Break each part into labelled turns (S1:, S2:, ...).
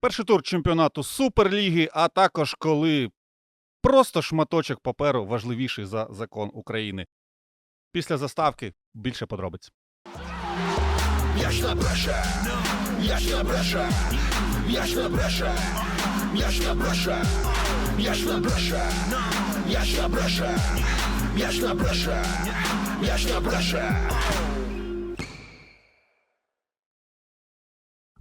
S1: Перший тур чемпіонату Суперліги, а також коли просто шматочок паперу важливіший за закон України. Після заставки більше подробиць.
S2: Я ж не бреше, я ж не бреше, я ж не бреше, я ж не бреше,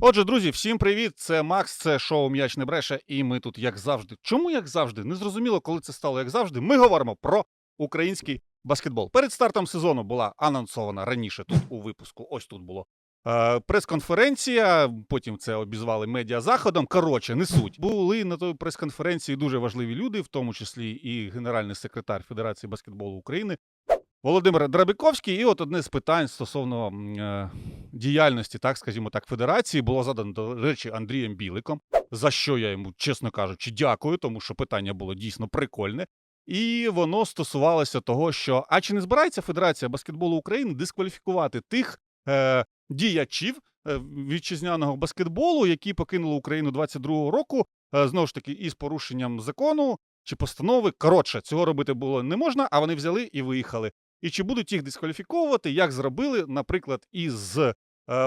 S1: Отже, друзі, всім привіт! Це Макс, це шоу М'яч не бреше, і ми тут, як завжди. Чому як завжди? Незрозуміло, коли це стало як завжди. Ми говоримо про український баскетбол. Перед стартом сезону була анонсована раніше тут у випуску. Ось тут було. Е, прес-конференція, потім це обізвали медіазаходом. Коротше, не суть. Були на той прес-конференції дуже важливі люди, в тому числі і генеральний секретар Федерації баскетболу України Володимир Драбіковський. І от одне з питань стосовно е, діяльності, так скажімо так, федерації було задано до речі Андрієм Біликом, за що я йому, чесно кажучи, дякую, тому що питання було дійсно прикольне. І воно стосувалося того, що а чи не збирається Федерація баскетболу України дискваліфікувати тих е, діячів е, вітчизняного баскетболу, які покинули Україну 22-го року, е, знову ж таки, із порушенням закону чи постанови. Коротше, цього робити було не можна, а вони взяли і виїхали. І чи будуть їх дискваліфіковувати, як зробили, наприклад, із е,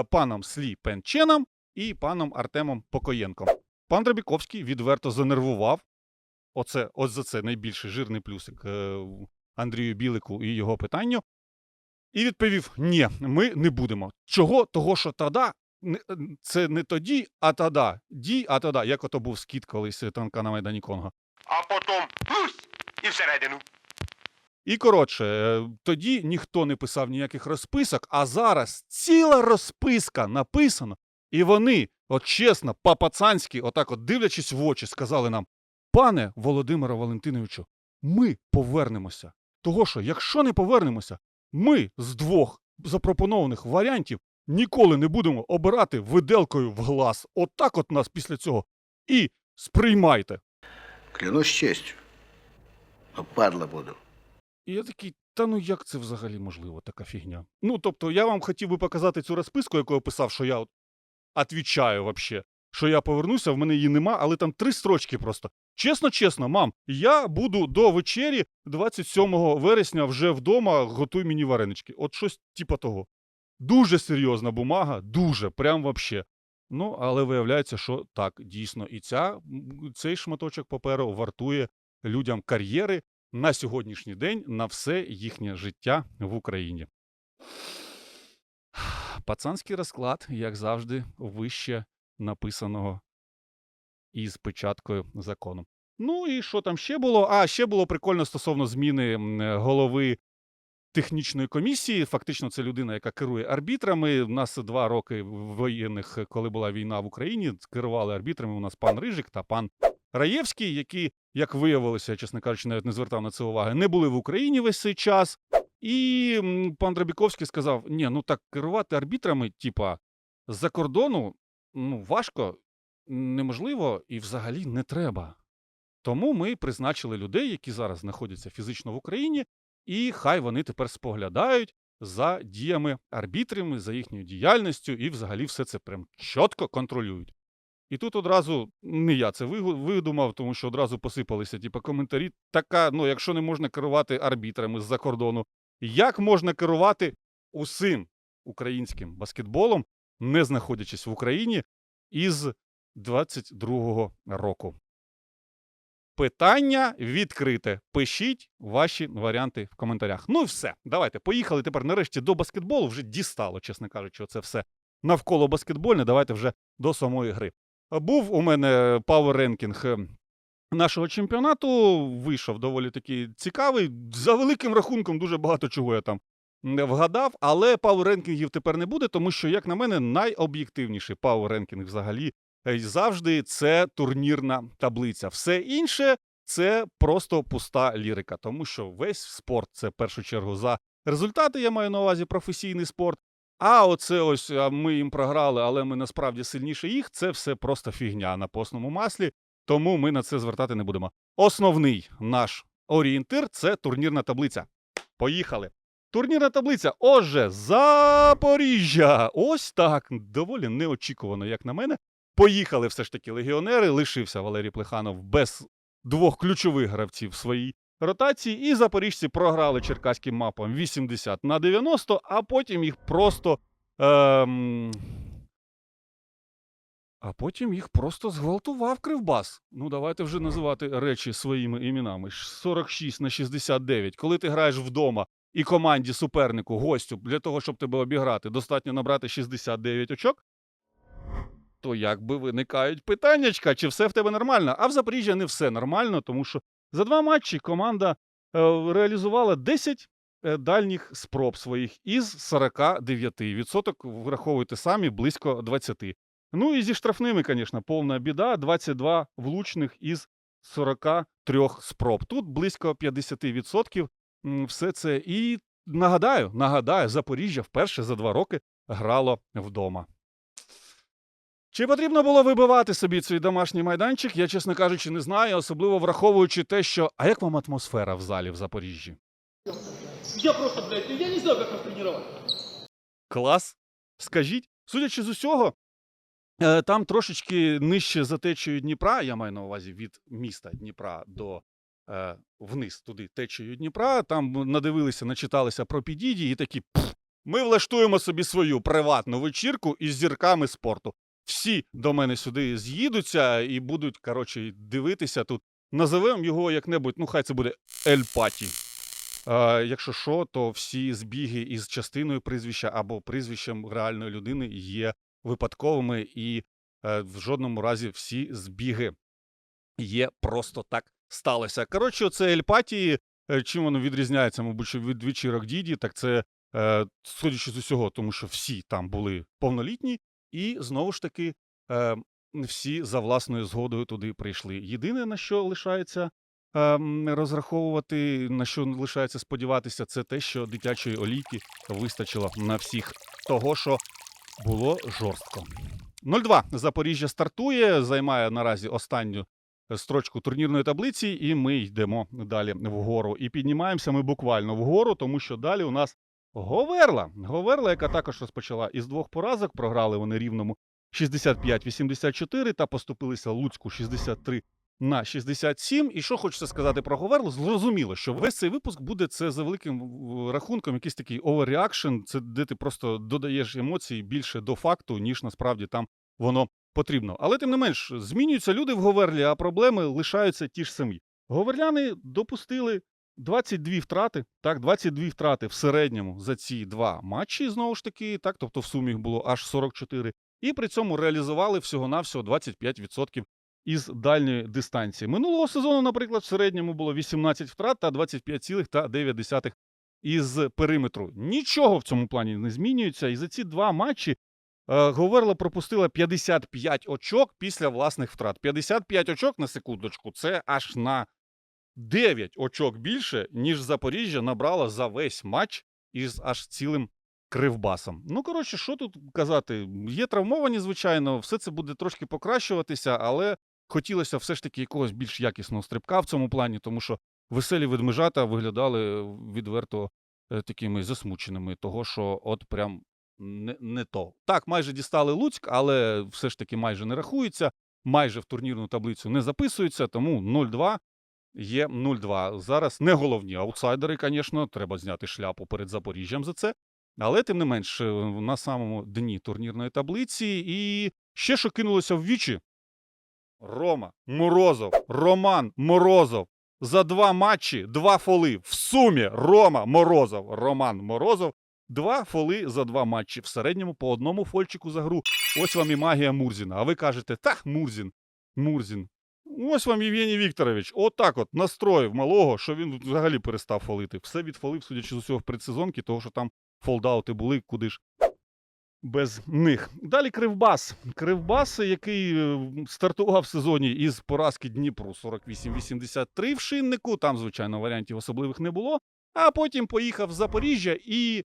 S1: паном Слі Пенченом і паном Артемом Покоєнком. Пан Драбіковський відверто занервував. Оце, ось за це найбільший жирний плюсик е, Андрію Білику і його питанню. І відповів: ні, ми не будемо. Чого? Того, що тада е, це не тоді, а тада. Дій, а тада, як ото був скіт колись е, танка на Майдані Конго.
S3: а потім плюс і всередину.
S1: І коротше, е, тоді ніхто не писав ніяких розписок, а зараз ціла розписка написана, і вони, от чесно, по-пацанськи, отак от дивлячись в очі, сказали нам: пане Володимире Валентиновичу, ми повернемося. Того що, якщо не повернемося, ми з двох запропонованих варіантів ніколи не будемо обирати виделкою в глаз. Отак от нас після цього. І сприймайте.
S4: Клянусь честью. Но падла буду.
S1: І я такий, та ну як це взагалі можливо, така фігня? Ну, тобто, я вам хотів би показати цю розписку, яку я писав, що я от отвічаю вообще, що я повернуся, в мене її нема, але там три строчки просто. Чесно, чесно, мам, я буду до вечері 27 вересня вже вдома, готуй мені варенички. От щось типа того. Дуже серйозна бумага, дуже, прям вообще. Ну, але виявляється, що так, дійсно, і ця, цей шматочок паперу вартує людям кар'єри на сьогоднішній день на все їхнє життя в Україні. Пацанський розклад, як завжди, вище написаного із печаткою закону. Ну і що там ще було? А, ще було прикольно стосовно зміни голови технічної комісії. Фактично, це людина, яка керує арбітрами. У нас два роки воєнних, коли була війна в Україні, керували арбітрами. У нас пан Рижик та пан Раєвський, які, як виявилося, чесно кажучи, навіть не звертав на це уваги, не були в Україні весь цей час. І пан Драбіковський сказав: ні, ну так керувати арбітрами, типа, з-за кордону, ну, важко, неможливо і взагалі не треба. Тому ми призначили людей, які зараз знаходяться фізично в Україні, і хай вони тепер споглядають за діями арбітрами, за їхньою діяльністю, і взагалі все це прям чітко контролюють. І тут одразу не я це видумав, тому що одразу посипалися типу, коментарі. Така, ну, якщо не можна керувати арбітрами з-за кордону, як можна керувати усім українським баскетболом, не знаходячись в Україні із 22-го року? Питання відкрите. Пишіть ваші варіанти в коментарях. Ну і все. Давайте, поїхали тепер нарешті до баскетболу. Вже дістало, чесно кажучи, це все навколо баскетбольне. Давайте вже до самої гри. Був у мене пауер-ренкінг нашого чемпіонату. Вийшов доволі таки цікавий. За великим рахунком, дуже багато чого я там вгадав, але пауер-ренкінгів тепер не буде, тому що, як на мене, найоб'єктивніший пауер-ренкінг взагалі е, завжди це турнірна таблиця. Все інше це просто пуста лірика, тому що весь спорт це в першу чергу за результати. Я маю на увазі професійний спорт. А оце ось ми їм програли, але ми насправді сильніше їх. Це все просто фігня на постному маслі. Тому ми на це звертати не будемо. Основний наш орієнтир це турнірна таблиця. Поїхали. Турнірна таблиця. Отже, Запоріжжя. Ось так. Доволі неочікувано, як на мене. Поїхали все ж таки легіонери. Лишився Валерій Плеханов без двох ключових гравців в своїй ротації. І запоріжці програли черкаським мапам 80 на 90, а потім їх просто. Ем... А потім їх просто зґвалтував Кривбас. Ну, давайте вже називати речі своїми іменами. 46 на 69. Коли ти граєш вдома і команді супернику, гостю, для того, щоб тебе обіграти, достатньо набрати 69 очок, то якби виникають питаннячка, чи все в тебе нормально. А в Запоріжжя не все нормально, тому що за два матчі команда е, реалізувала 10 е, дальніх спроб своїх із 49. Відсоток враховуйте самі близько 20. Ну і зі штрафними, звісно, повна біда. 22 влучних із 43 спроб. Тут близько 50% все це. І нагадаю, нагадаю, Запоріжжя вперше за два роки грало вдома. Чи потрібно було вибивати собі цей домашній майданчик? Я, чесно кажучи, не знаю, особливо враховуючи те, що. А як вам атмосфера в залі в Запоріжжі?
S5: Я просто, блядь, я не знаю, нас тренировать.
S1: Клас. Скажіть, судячи з усього, е, там трошечки нижче за течею Дніпра, я маю на увазі від міста Дніпра до е, вниз туди течею Дніпра. Там надивилися, начиталися про підіді і такі. «Пф, Ми влаштуємо собі свою приватну вечірку із зірками спорту. Всі до мене сюди з'їдуться і будуть, коротше, дивитися тут. Назовемо його як-небудь, ну хай це буде Ель-Паті. Е, якщо що, то всі збіги із частиною прізвища або прізвищем реальної людини є випадковими, і е, в жодному разі всі збіги є просто так сталося. Коротше, це Ельпатії. е, Чим воно відрізняється, мабуть, від вечірок Діді, так це, е, судячи з усього, тому що всі там були повнолітні, і знову ж таки е, всі за власною згодою туди прийшли. Єдине, на що лишається ем, розраховувати, на що лишається сподіватися, це те, що дитячої олійки вистачило на всіх того, що було жорстко. 0-2. Запоріжжя стартує, займає наразі останню строчку турнірної таблиці, і ми йдемо далі вгору. І піднімаємося ми буквально вгору, тому що далі у нас Говерла. Говерла, яка також розпочала із двох поразок. Програли вони рівному 65-84 та поступилися Луцьку 63 на 67. І що хочеться сказати про Говерлу? Зрозуміло, що весь цей випуск буде це за великим рахунком, якийсь такий overreaction, це де ти просто додаєш емоцій більше до факту, ніж насправді там воно потрібно. Але тим не менш, змінюються люди в Говерлі, а проблеми лишаються ті ж самі. Говерляни допустили 22 втрати, так, 22 втрати в середньому за ці два матчі, знову ж таки, так, тобто в сумі їх було аж 44, і при цьому реалізували всього-навсього 25% із дальньої дистанції. Минулого сезону, наприклад, в середньому було 18 втрат та 25,9 із периметру. Нічого в цьому плані не змінюється. І за ці два матчі е, Говерла пропустила 55 очок після власних втрат. 55 очок на секундочку це аж на 9 очок більше, ніж Запоріжжя набрала за весь матч із аж цілим кривбасом. Ну, коротше, що тут казати? Є травмовані, звичайно, все це буде трошки покращуватися, але хотілося все ж таки якогось більш якісного стрибка в цьому плані, тому що веселі ведмежата виглядали відверто е, такими засмученими, того що от прям не, не то. Так, майже дістали Луцьк, але все ж таки майже не рахується, майже в турнірну таблицю не записується, тому 0-2 є 0-2. Зараз не головні аутсайдери, звісно, треба зняти шляпу перед Запоріжжям за це. Але тим не менш, е, на самому дні турнірної таблиці. І ще що кинулося в вічі. Рома Морозов, Роман Морозов. За два матчі, два фоли. В сумі Рома Морозов, Роман Морозов. Два фоли за два матчі. В середньому по одному фольчику за гру. Ось вам і магія Мурзіна. А ви кажете, та Мурзін, Мурзін. Ось вам Євгеній Вікторович, отак от настроїв малого, що він взагалі перестав фолити. Все відфолив, судячи з усього, в предсезонки, того що там фолдаути були, куди ж без них. Далі Кривбас. Кривбас, який е, стартував в сезоні із поразки Дніпру 48-83 в шиннику. Там, звичайно, варіантів особливих не було. А потім поїхав в Запоріжжя і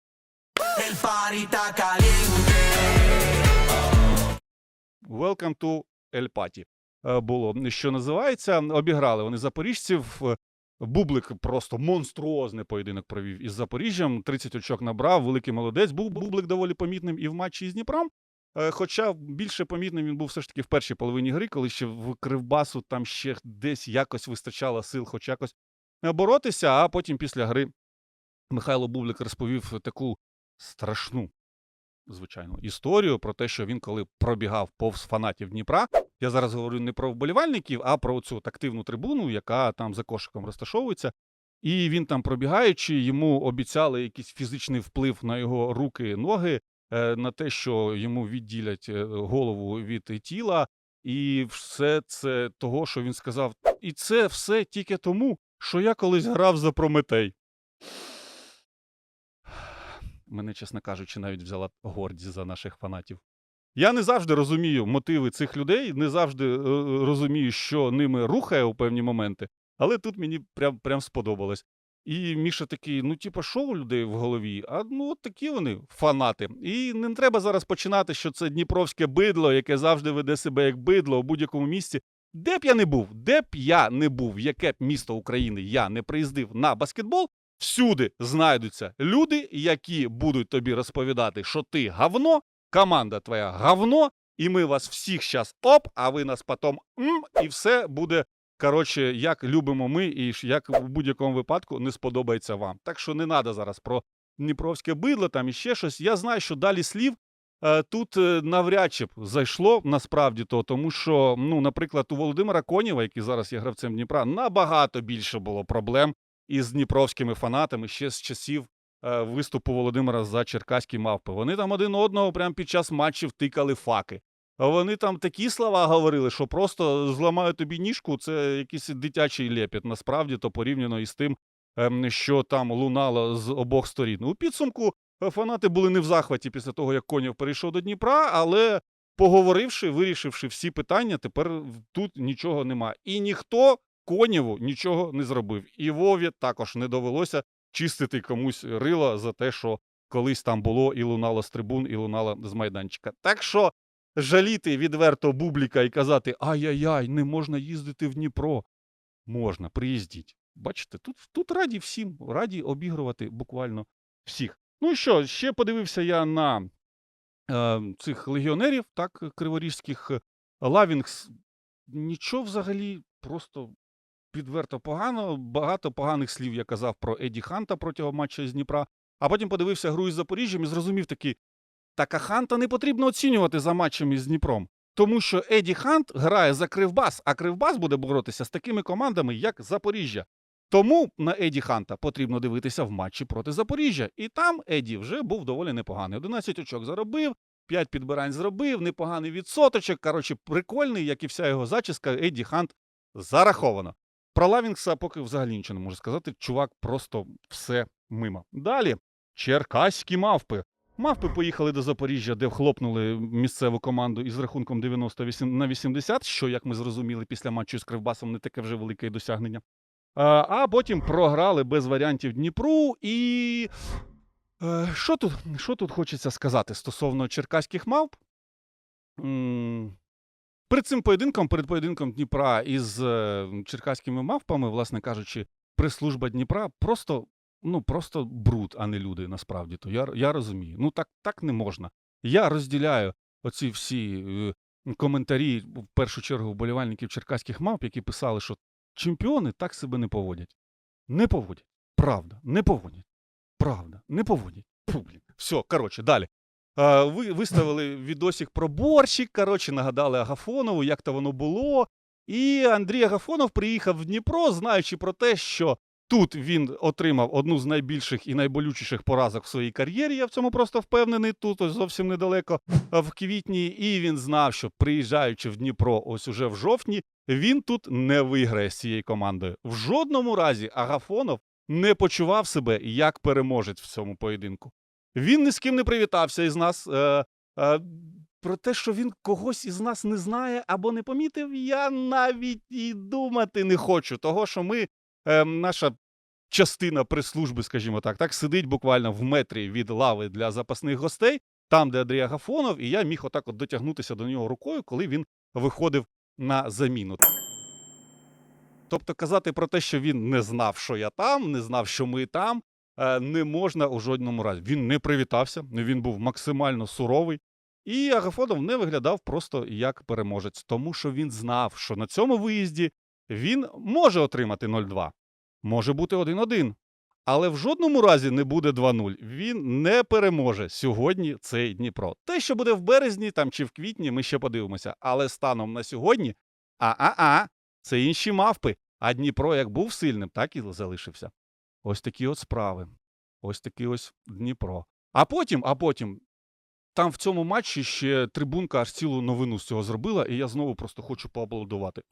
S1: Welcome to El Pati було, що називається. Обіграли вони запоріжців. Е, Бублик просто монструозний поєдинок провів із Запоріжжям. 30 очок набрав, великий молодець. Був Бублик доволі помітним і в матчі із Дніпром. Е, Хоча більше помітним він був все ж таки в першій половині гри, коли ще в Кривбасу там ще десь якось вистачало сил, хоч якось е, боротися. А потім після гри Михайло Бублик розповів таку страшну, звичайно, історію про те, що він, коли пробігав повз фанатів Дніпра, я зараз говорю не про вболівальників, а про цю тактивну трибуну, яка там за кошиком розташовується. І він там пробігаючи, йому обіцяли якийсь фізичний вплив на його руки, ноги, е, на те, що йому відділять е, голову від тіла, і все це того, що він сказав. І це все тільки тому, що я колись грав за Прометей. Мене, чесно кажучи, навіть взяла гордість за наших фанатів. Я не завжди розумію мотиви цих людей, не завжди е, розумію, що ними рухає у певні моменти, але тут мені прям, прям сподобалось. І Міша такий: ну, типа, що у людей в голові? А ну, от такі вони фанати. І не треба зараз починати, що це дніпровське бидло, яке завжди веде себе як бидло у будь-якому місці. Де б я не був, де б я не був, яке б місто України я не приїздив на баскетбол, всюди знайдуться люди, які будуть тобі розповідати, що ти гавно, команда твоя гавно, і ми вас всіх щас оп, а ви нас потом м, і все буде коротше, як любимо ми, і як в будь-якому випадку не сподобається вам. Так що не треба зараз про Дніпровське бидло там і ще щось. Я знаю, що далі слів е, тут е, навряд чи б зайшло насправді то, тому що, ну, наприклад, у Володимира Конєва, який зараз є гравцем Дніпра, набагато більше було проблем із дніпровськими фанатами ще з часів виступу Володимира за черкаські мавпи. Вони там один одного прямо під час матчів тикали факи. Вони там такі слова говорили, що просто зламаю тобі ніжку, це якийсь дитячий лепіт. Насправді то порівняно із тим, ем, що там лунало з обох сторін. У підсумку е, фанати були не в захваті після того, як Конєв перейшов до Дніпра, але поговоривши, вирішивши всі питання, тепер тут нічого нема. І ніхто Конєву нічого не зробив. І Вові також не довелося чистити комусь рила за те, що колись там було і лунало з трибун, і лунало з майданчика. Так що жаліти відверто бубліка і казати ай-яй-яй, не можна їздити в Дніпро. Можна, приїздіть. Бачите, тут, тут раді всім, раді обігрувати буквально всіх. Ну і що, ще подивився я на е, цих легіонерів, так, криворізьких. Лавінгс нічого взагалі, просто підверто погано. Багато поганих слів я казав про Еді Ханта протягом матча з Дніпра. А потім подивився гру із Запоріжжям і зрозумів такий, так а Ханта не потрібно оцінювати за матчем із Дніпром. Тому що Еді Хант грає за Кривбас, а Кривбас буде боротися з такими командами, як Запоріжжя. Тому на Еді Ханта потрібно дивитися в матчі проти Запоріжжя. І там Еді вже був доволі непоганий. 11 очок заробив, 5 підбирань зробив, непоганий відсоточок. Коротше, прикольний, як і вся його зачіска, Еді Хант зараховано. Про Лавінгса поки взагалі нічого не можу сказати. Чувак просто все мимо. Далі черкаські мавпи. Мавпи поїхали до Запоріжжя, де вхлопнули місцеву команду із рахунком 98 на 80, що, як ми зрозуміли, після матчу з Кривбасом не таке вже велике досягнення. А, потім програли без варіантів Дніпру. І е, що, тут, що тут хочеться сказати стосовно черкаських мавп? Перед цим поєдинком, перед поєдинком Дніпра із е, черкаськими мавпами, власне кажучи, прес-служба Дніпра просто, ну, просто бруд, а не люди, насправді. То я, я розумію. Ну так, так не можна. Я розділяю оці всі е, коментарі, в першу чергу, вболівальників черкаських мавп, які писали, що чемпіони так себе не поводять. Не поводять. Правда, не поводять. Правда, не поводять. Фу, блін. Все, коротше, далі. А, ви виставили відосик про борщик, коротше, нагадали Агафонову, як то воно було. І Андрій Агафонов приїхав в Дніпро, знаючи про те, що тут він отримав одну з найбільших і найболючіших поразок в своїй кар'єрі. Я в цьому просто впевнений. Тут ось зовсім недалеко в квітні. І він знав, що приїжджаючи в Дніпро ось уже в жовтні, він тут не виграє з цією командою. В жодному разі Агафонов не почував себе як переможець в цьому поєдинку. Він ні з ким не привітався із нас. Е, е, про те, що він когось із нас не знає або не помітив, я навіть і думати не хочу. Того, що ми, е, наша частина прес-служби, скажімо так, так, сидить буквально в метрі від лави для запасних гостей, там, де Андрій Агафонов, і я міг отак от дотягнутися до нього рукою, коли він виходив на заміну. Тобто казати про те, що він не знав, що я там, не знав, що ми там, не можна у жодному разі. Він не привітався, він був максимально суровий. І Агафонов не виглядав просто як переможець, тому що він знав, що на цьому виїзді він може отримати 0-2, може бути 1-1. Але в жодному разі не буде 2-0. Він не переможе сьогодні цей Дніпро. Те, що буде в березні там чи в квітні, ми ще подивимося. Але станом на сьогодні, а-а-а, це інші мавпи. А Дніпро як був сильним, так і залишився. Ось такі от справи. Ось такий ось Дніпро. А потім, а потім, там в цьому матчі ще трибунка аж цілу новину з цього зробила, і я знову просто хочу поаплодувати.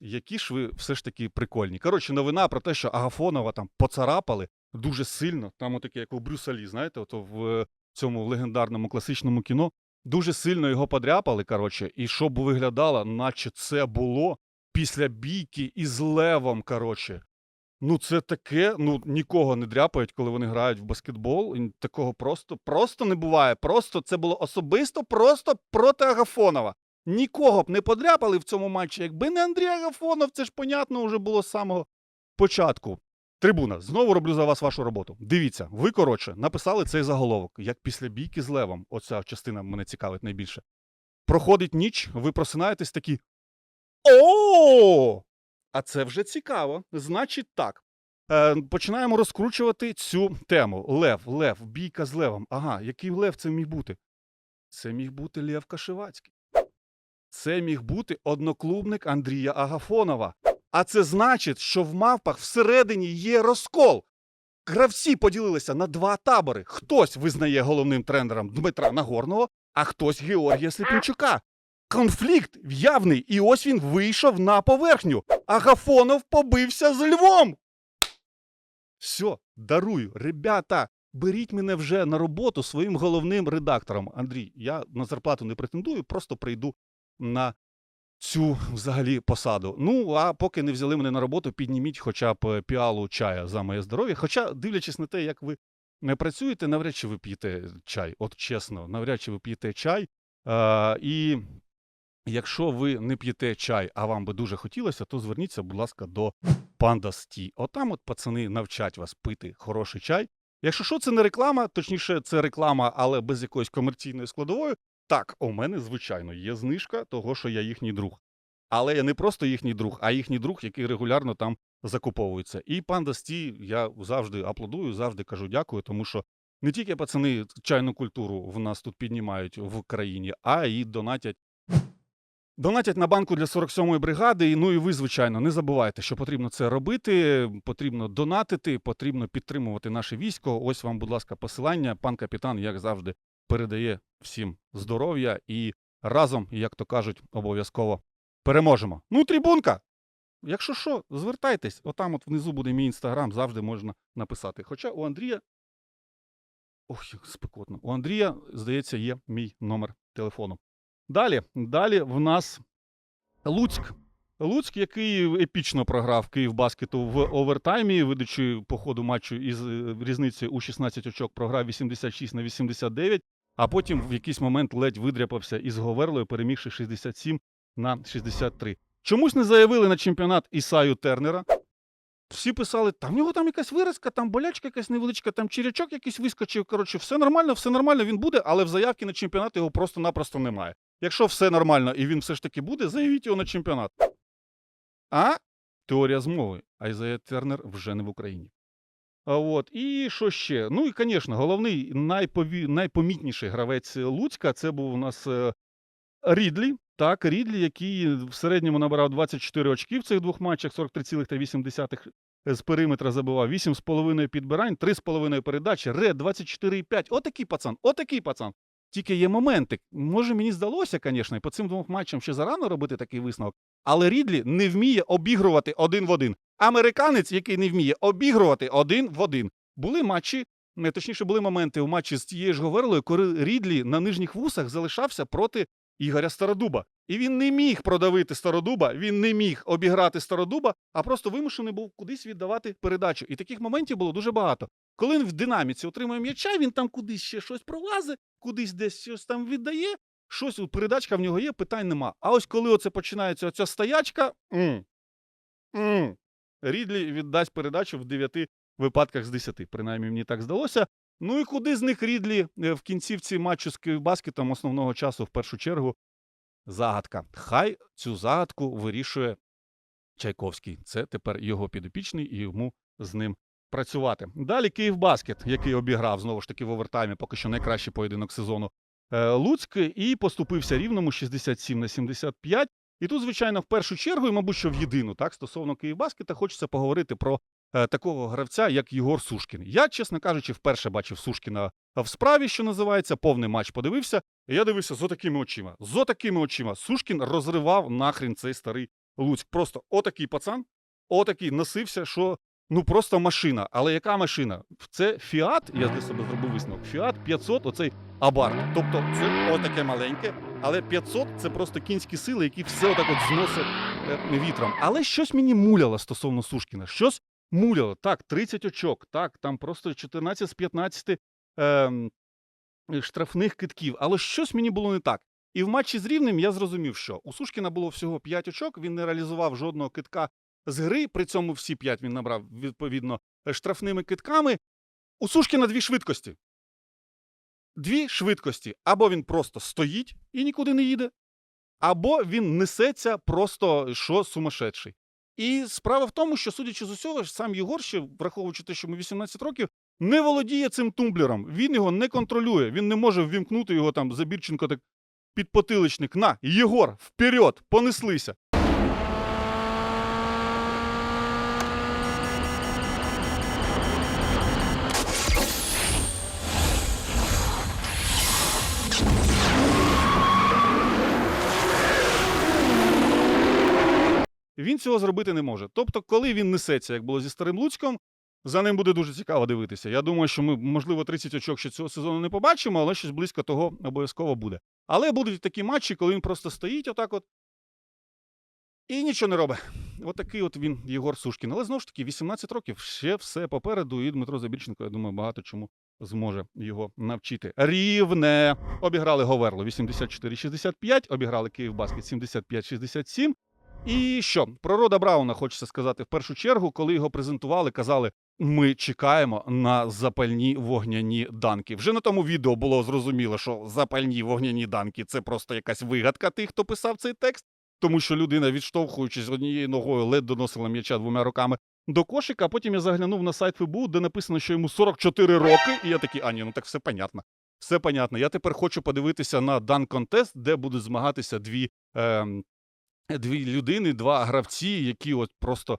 S1: Які ж ви все ж таки прикольні. Коротше, новина про те, що Агафонова там поцарапали дуже сильно. Там отаке, як у Брюсалі, знаєте, ото в е, цьому легендарному класичному кіно. Дуже сильно його подряпали, коротше, і щоб виглядало, наче це було після бійки із левом, коротше. Ну, це таке, ну нікого не дряпають, коли вони грають в баскетбол. І такого просто, просто не буває. Просто це було особисто просто проти Агафонова. Нікого б не подряпали в цьому матчі. Якби не Андрій Агафонов, це ж понятно вже було з самого початку. Трибуна, знову роблю за вас вашу роботу. Дивіться, ви коротше написали цей заголовок, як після бійки з левом. Оця частина мене цікавить найбільше. Проходить ніч, ви просинаєтесь такі. О! А це вже цікаво. Значить, так. Е, починаємо розкручувати цю тему. Лев, лев, бійка з левом. Ага, який лев це міг бути? Це міг бути Лев Кашевацький. Це міг бути одноклубник Андрія Агафонова. А це значить, що в мавпах всередині є розкол. Гравці поділилися на два табори. Хтось визнає головним тренером Дмитра Нагорного, а хтось Георгія Сліпінчука. Конфлікт явний, і ось він вийшов на поверхню. Агафонов побився з Львом. Все, дарую, ребята, беріть мене вже на роботу своїм головним редактором. Андрій, я на зарплату не претендую, просто прийду на цю взагалі посаду. Ну, а поки не взяли мене на роботу, підніміть хоча б е, піалу чая за моє здоров'я. Хоча, дивлячись на те, як ви не працюєте, навряд чи ви п'єте чай. От чесно, навряд чи ви п'єте чай. А, і якщо ви не п'єте чай, а вам би дуже хотілося, то зверніться, будь ласка, до Pandas Tea. Отам от пацани навчать вас пити хороший чай. Якщо що, це не реклама, точніше, це реклама, але без якоїсь комерційної складової. Так, у мене, звичайно, є знижка того, що я їхній друг. Але я не просто їхній друг, а їхній друг, який регулярно там закуповується. І панда Сті я завжди аплодую, завжди кажу дякую, тому що не тільки пацани чайну культуру в нас тут піднімають в країні, а й донатять. Донатять на банку для 47-ї бригади. Ну і ви, звичайно, не забувайте, що потрібно це робити. Потрібно донатити, потрібно підтримувати наше військо. Ось вам, будь ласка, посилання. Пан капітан, як завжди, передає всім здоров'я і разом, як то кажуть, обов'язково переможемо. Ну, трибунка! Якщо що, звертайтесь, отам от внизу буде мій інстаграм, завжди можна написати. Хоча у Андрія. Ох, спекотно. У Андрія, здається, є мій номер телефону. Далі, далі в нас Луцьк. Луцьк, який епічно програв Київ баскету в овертаймі, ведучи по ходу матчу із е, різницею у 16 очок, програв 86 на 89, а потім в якийсь момент ледь видряпався із Говерлою, перемігши 67 на 63. Чомусь не заявили на чемпіонат Ісаю Тернера. Всі писали, там в нього там якась виразка, там болячка якась невеличка, там черячок якийсь вискочив. Коротше, все нормально, все нормально, він буде, але в заявки на чемпіонат його просто-напросто немає. Якщо все нормально і він все ж таки буде, заявіть його на чемпіонат. А теорія змови. Айзея Тернер вже не в Україні. А от, і що ще? Ну і, звісно, головний найпові... найпомітніший гравець Луцька це був у нас е, Рідлі. Так, Рідлі, який в середньому набирав 24 очки в цих двох матчах, 43,8 з периметра забивав, 8,5 підбирань, 3,5 передачі, ред 24,5. Отакий пацан, отакий пацан. Тільки є моменти. Може, мені здалося, звісно, і по цим двом матчам ще зарано робити такий висновок. Але Рідлі не вміє обігрувати один в один. Американець, який не вміє обігрувати один в один. Були матчі, точніше, були моменти у матчі з тією ж Говерлою, коли Рідлі на нижніх вусах залишався проти Ігоря Стародуба. І він не міг продавити Стародуба, він не міг обіграти Стародуба, а просто вимушений був кудись віддавати передачу. І таких моментів було дуже багато. Коли він в динаміці отримує м'яча, він там кудись ще щось пролазить, кудись десь щось там віддає. Щось у передачка в нього є, питань нема. А ось коли оце починається оця стоячка, м, м, Рідлі віддасть передачу в 9 випадках з 10. Принаймні, мені так здалося. Ну і куди з них Рідлі е, в кінцівці матчу з Київбаскетом основного часу в першу чергу загадка. Хай цю загадку вирішує Чайковський. Це тепер його підопічний і йому з ним працювати. Далі Київбаскет, який обіграв знову ж таки в овертаймі, поки що найкращий поєдинок сезону. е, Луцьк і поступився рівному 67 на 75. І тут, звичайно, в першу чергу, і, мабуть, що в єдину, так, стосовно Київбаскета, хочеться поговорити про такого гравця, як Єгор Сушкін. Я, чесно кажучи, вперше бачив Сушкіна в справі, що називається, повний матч подивився. І я дивився з отакими очима. З отакими очима. Сушкін розривав нахрін цей старий Луцьк. Просто отакий пацан, отакий носився, що ну просто машина. Але яка машина? Це Фіат, я для себе зробив висновок. Фіат 500, оцей Абарт. Тобто це отаке маленьке, але 500 це просто кінські сили, які все отак от зносять е, вітром. Але щось мені муляло стосовно Сушкіна. Щось муляло. Так, 30 очок, так, там просто 14 з 15 ем, штрафних китків. Але щось мені було не так. І в матчі з Рівнем я зрозумів, що у Сушкіна було всього 5 очок, він не реалізував жодного китка з гри, при цьому всі 5 він набрав відповідно е, штрафними китками. У Сушкіна дві швидкості. Дві швидкості. Або він просто стоїть і нікуди не їде, або він несеться просто що сумасшедший. І справа в тому, що, судячи з усього, сам Єгор, ще враховуючи те, що йому 18 років, не володіє цим тумблером. Він його не контролює. Він не може ввімкнути його там Забірченко так під потиличник. На, Єгор, вперед, понеслися. Він цього зробити не може. Тобто, коли він несеться, як було зі старим Луцьком, за ним буде дуже цікаво дивитися. Я думаю, що ми, можливо, 30 очок ще цього сезону не побачимо, але щось близько того обов'язково буде. Але будуть такі матчі, коли він просто стоїть отак от і нічого не робить. Отакий от він Єгор Сушкін. Але знову ж таки, 18 років ще все попереду. І Дмитро Забірченко, я думаю, багато чому зможе його навчити. Рівне. Обіграли Говерло 84-65, обіграли Київбаскет 75-67. І що про Рода Брауна хочеться сказати в першу чергу, коли його презентували, казали: ми чекаємо на запальні вогняні данки. Вже на тому відео було зрозуміло, що запальні вогняні данки це просто якась вигадка тих, хто писав цей текст, тому що людина, відштовхуючись однією ногою, ледь доносила м'яча двома руками до кошика. А потім я заглянув на сайт ФБУ, де написано, що йому 44 роки, і я такий, а ні, ну так все понятно. Все понятно. Я тепер хочу подивитися на дан контест, де будуть змагатися дві. ем, дві людини, два гравці, які от просто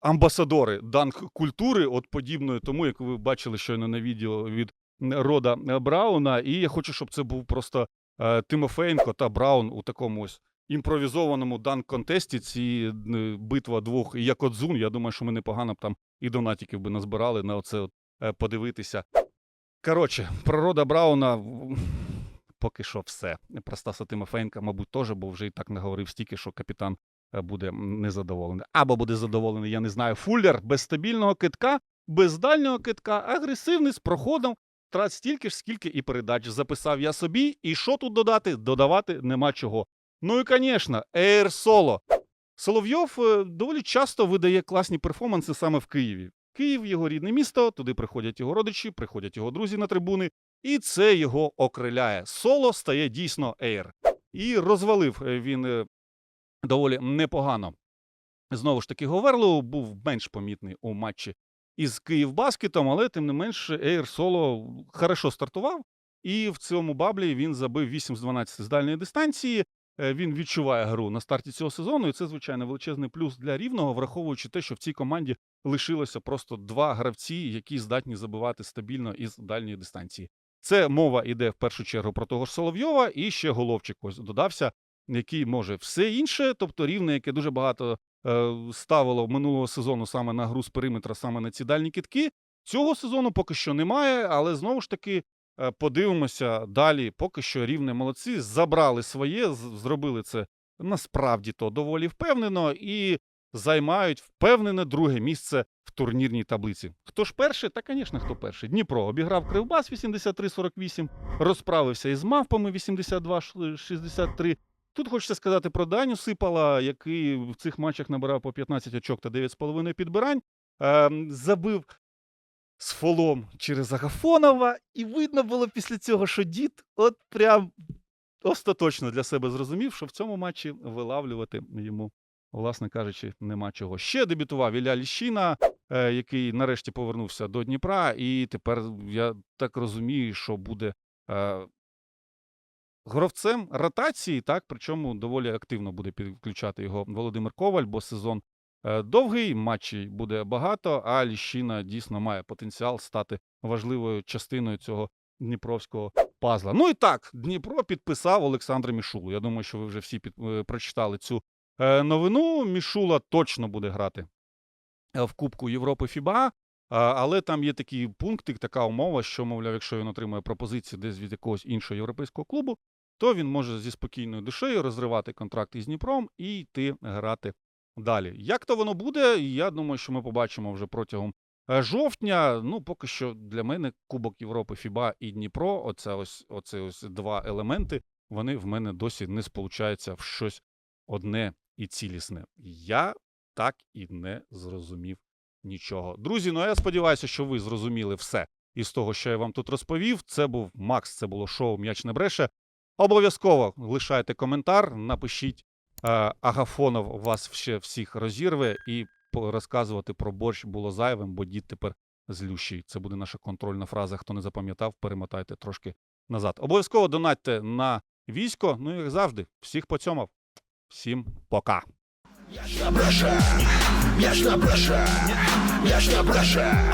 S1: амбасадори данк культури, от подібної тому, як ви бачили щойно на відео від Рода Брауна. І я хочу, щоб це був просто е, Тимофеєнко та Браун у такому ось імпровізованому данк-контесті. Ці е, битва двох якодзун. Я думаю, що ми непогано б там і донатіків би назбирали на оце от, е, подивитися. Коротше, про Рода Брауна поки що все. Про Стаса Тимофеєнка, мабуть, теж, бо вже і так наговорив стільки, що капітан е, буде незадоволений. Або буде задоволений, я не знаю. Фуллер без стабільного китка, без дальнього китка, агресивний з проходом. Трат стільки ж, скільки і передач записав я собі. І що тут додати? Додавати нема чого. Ну і, звісно, Air Solo. Соловйов е, доволі часто видає класні перформанси саме в Києві. Київ його рідне місто, туди приходять його родичі, приходять його друзі на трибуни, і це його окриляє. Соло стає дійсно ейр. І розвалив е, він е, доволі непогано. Знову ж таки, Говерло був менш помітний у матчі із Київбаскетом, але тим не менш Ейр Соло хорошо стартував. І в цьому баблі він забив 8 з 12 з дальньої дистанції. Е, Він відчуває гру на старті цього сезону, і це, звичайно, величезний плюс для рівного, враховуючи те, що в цій команді лишилося просто два гравці, які здатні забивати стабільно із дальньої дистанції. Це мова йде в першу чергу про того ж Соловйова, і ще головчик ось додався, який може все інше, тобто рівне, яке дуже багато е, ставило минулого сезону саме на гру з периметра, саме на ці дальні кітки. Цього сезону поки що немає, але знову ж таки е, подивимося далі. Поки що рівне молодці, забрали своє, зробили це насправді то доволі впевнено і займають впевнене друге місце в турнірній таблиці. Хто ж перший? Та, звісно, хто перший. Дніпро обіграв Кривбас 83-48, розправився із мавпами 82-63. Тут хочеться сказати про Даню Сипала, який в цих матчах набирав по 15 очок та 9,5 підбирань. Ем, забив з фолом через Агафонова, і видно було після цього, що дід от прям остаточно для себе зрозумів, що в цьому матчі вилавлювати йому, власне кажучи, нема чого. Ще дебютував Ілля Ліщина, е, який нарешті повернувся до Дніпра, і тепер я так розумію, що буде е, гравцем ротації, так, причому доволі активно буде підключати його Володимир Коваль, бо сезон е, довгий, матчів буде багато, а Ліщина дійсно має потенціал стати важливою частиною цього дніпровського пазла. Ну і так, Дніпро підписав Олександра Мішулу. Я думаю, що ви вже всі під, прочитали цю новину. Мішула точно буде грати е, в Кубку Європи ФІБА. Але там є такий пунктик, така умова, що, мовляв, якщо він отримує пропозицію десь від якогось іншого європейського клубу, то він може зі спокійною душею розривати контракт із Дніпром і йти грати далі. Як то воно буде, я думаю, що ми побачимо вже протягом е, жовтня. Ну, поки що для мене Кубок Європи, Фіба і Дніпро, оце ось, оце ось два елементи, вони в мене досі не сполучаються в щось одне і цілісне. Я так і не зрозумів нічого. Друзі, ну я сподіваюся, що ви зрозуміли все із того, що я вам тут розповів. Це був Макс, це було шоу М'яч не бреше. Обов'язково лишайте коментар, напишіть е, Агафонов вас ще всіх розірве, і розказувати про борщ було зайвим, бо дід тепер злющий. Це буде наша контрольна фраза. Хто не запам'ятав, перемотайте трошки назад. Обов'язково донатьте на військо. Ну і як завжди, всіх поцьомав. Всім пока.
S2: Я ж не ж на не я ж не бреше,